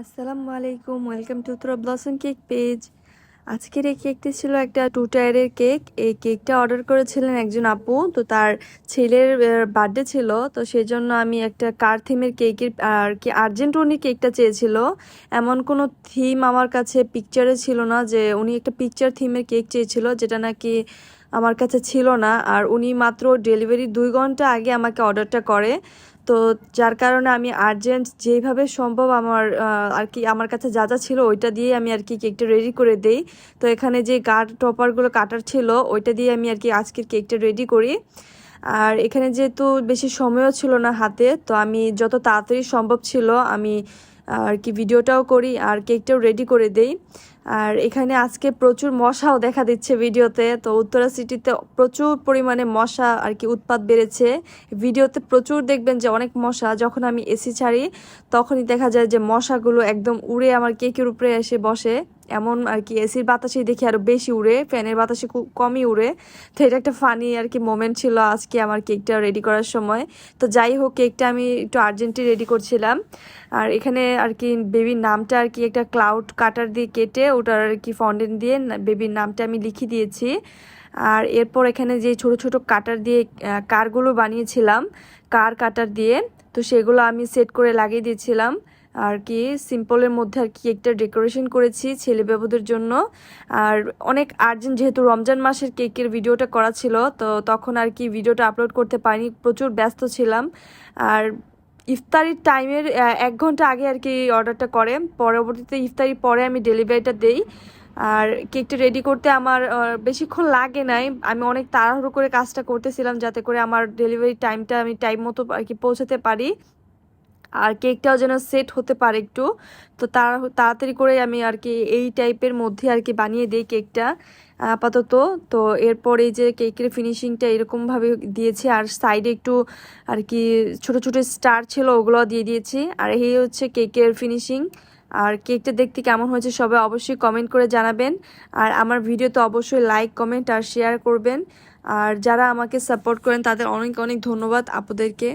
আসসালামু আলাইকুম, welcome to Tura blossom cake page আজকের এই কেকটি ছিল একটা টু টায়ারের কেক এই কেকটা অর্ডার করেছিলেন একজন আপু, তো তার ছেলের বার্থডে ছিল, তো সেই জন্য আমি একটা কার থিমের কেকের আর কি আর্জেন্ট উনি কেকটা চেয়েছিল। এমন কোনো থিম আমার কাছে পিকচারে ছিল না যে উনি একটা পিকচার থিমের কেক চেয়েছিল, যেটা নাকি আমার কাছে ছিল না। আর উনি মাত্র ডেলিভারি দুই ঘণ্টা আগে আমাকে অর্ডারটা করে। তো যার কারণে আমি আর্জেন্ট যেইভাবে সম্ভব আমার আর কি আমার কাছে যা যা ছিল ওইটা দিয়ে আমি আর কি কেকটা রেডি করে দেই। তো এখানে যে গার্ড টপারগুলো কাটার ছিল, ওইটা দিয়ে আমি আর কি আজকের কেকটা রেডি করি। আর এখানে যেহেতু বেশি সময়ও ছিল না হাতে, তো আমি যত তাড়াতাড়ি সম্ভব ছিল আমি আর কি ভিডিওটাও করি আর কেকটাও রেডি করে দেই। আর এখানে আজকে প্রচুর মশাও দেখা দিচ্ছে ভিডিওতে। তো উত্তরা সিটিতে প্রচুর পরিমাণে মশা আর কি উৎপাত বেড়েছে। ভিডিওতে প্রচুর দেখবেন যে অনেক মশা। যখন আমি এসি ছাড়ি, তখনই দেখা যায় যে মশাগুলো একদম উড়ে আমার কেকের উপরে এসে বসে। এমন আর কি, এসির বাতাসে দেখি আরও বেশি উড়ে, ফ্যানের বাতাসে খুব কমই উড়ে। তো এটা একটা ফানি আর কি মোমেন্ট ছিল আজকে আমার কেকটা রেডি করার সময়। তো যাই হোক কেকটা আমি একটু আর্জেন্টলি রেডি করছিলাম। আর এখানে আর কি বেবির নামটা আর কি একটা ক্লাউড কাটার দিয়ে কেটে ওটার আর কি ফন্ডেন্ট দিয়ে বেবির নামটা আমি লিখে দিয়েছি। আর এরপর এখানে যে ছোট ছোট কাটার দিয়ে কারগুলো বানিয়েছিলাম কার কাটার দিয়ে, তো সেগুলো আমি সেট করে লাগিয়ে দিয়েছিলাম। আর কি, সিম্পলের মধ্যে আর কি একটা ডেকোরেশন করেছি ছেলে বাবুদের জন্য। আর অনেক আর্জেন্ট, যেহেতু রমজান মাসের কেকের ভিডিওটা করা ছিল, তো তখন আর কি ভিডিওটা আপলোড করতে পারিনি, প্রচুর ব্যস্ত ছিলাম। আর ইফতারির টাইমের এক ঘণ্টা আগে আর কি অর্ডারটা করে, পরবর্তীতে ইফতারির পরে আমি ডেলিভারিটা দেই। আর কেকটা রেডি করতে আমার বেশিক্ষণ লাগে নাই, আমি অনেক তাড়াহুড়ো করে কাজটা করতেছিলাম যাতে করে আমার ডেলিভারি টাইমটা আমি টাইম মতো আর কি পৌঁছাতে পারি। আর কেকটাও যেন সেট হতে পারে একটু। তো তাড়া তাড়াতাড়ি করে আমি আর কি এই টাইপের মধ্যে আর কি বানিয়ে দিই কেকটা, আপাতত। তো এরপর এই যে কেকের ফিনিশিংটা এরকমভাবে দিয়েছি, আর সাইডে একটু আর কি ছোট ছোট স্টার ছিল ওগুলো দিয়ে দিয়েছি। আর এই হচ্ছে কেকের ফিনিশিং। আর কেকটা দেখতে কেমন হয়েছে সবাই অবশ্যই কমেন্ট করে জানাবেন। আর আমার ভিডিও তো অবশ্যই লাইক, কমেন্ট আর শেয়ার করবেন। আর যারা আমাকে সাপোর্ট করেন তাদের অনেক অনেক ধন্যবাদ আপুদেরকে